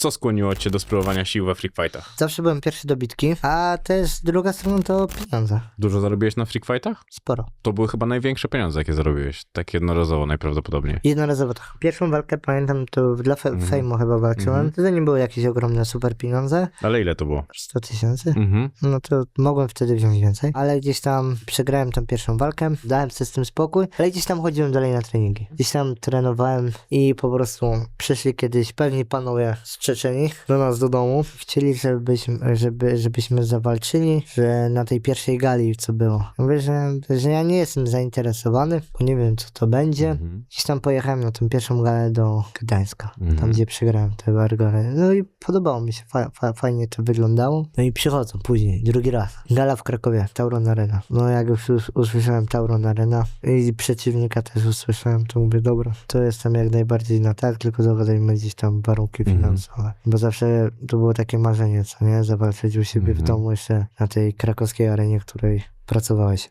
Co skłoniło cię do spróbowania sił we freak fightach? Zawsze byłem pierwszy do bitki, a też druga strona to pieniądze. Dużo zarobiłeś na freak fightach? Sporo. To były chyba największe pieniądze, jakie zarobiłeś. Tak jednorazowo najprawdopodobniej. Jednorazowo tak. Pierwszą walkę pamiętam, to dla fe- Mhm. Fejmu chyba walczyłem. Mhm. To nie były jakieś ogromne super pieniądze. Ale ile to było? 100 tysięcy. Mhm. No to mogłem wtedy wziąć więcej, ale gdzieś tam przegrałem tą pierwszą walkę, dałem sobie z tym spokój, ale gdzieś tam chodziłem dalej na treningi. Gdzieś tam trenowałem i po prostu przyszli kiedyś pewni panowie z Czeczeni do nas do domu. Chcieli, żebyśmy, żeby, żebyśmy zawalczyli, że na tej pierwszej gali, co było. Mówię, że, że ja nie jestem zainteresowany, bo nie wiem, co to będzie. Mhm. Gdzieś tam pojechałem na tę pierwszą galę do Gdańska, Mhm. tam gdzie przegrałem te wargole. No i podobało mi się, fa- fa- fajnie to wyglądało. No i przychodzą później, drugi raz. Gala w Krakowie, Tauron Arena. No jak już us- usłyszałem Tauron Arena i przeciwnika też usłyszałem, to mówię, dobra, to jestem jak najbardziej na tak, tylko dogadajmy gdzieś tam warunki Mhm. Bo zawsze to było takie marzenie, co nie? Zawalczyć u siebie w Mhm. domu jeszcze na tej krakowskiej arenie, której pracowałeś.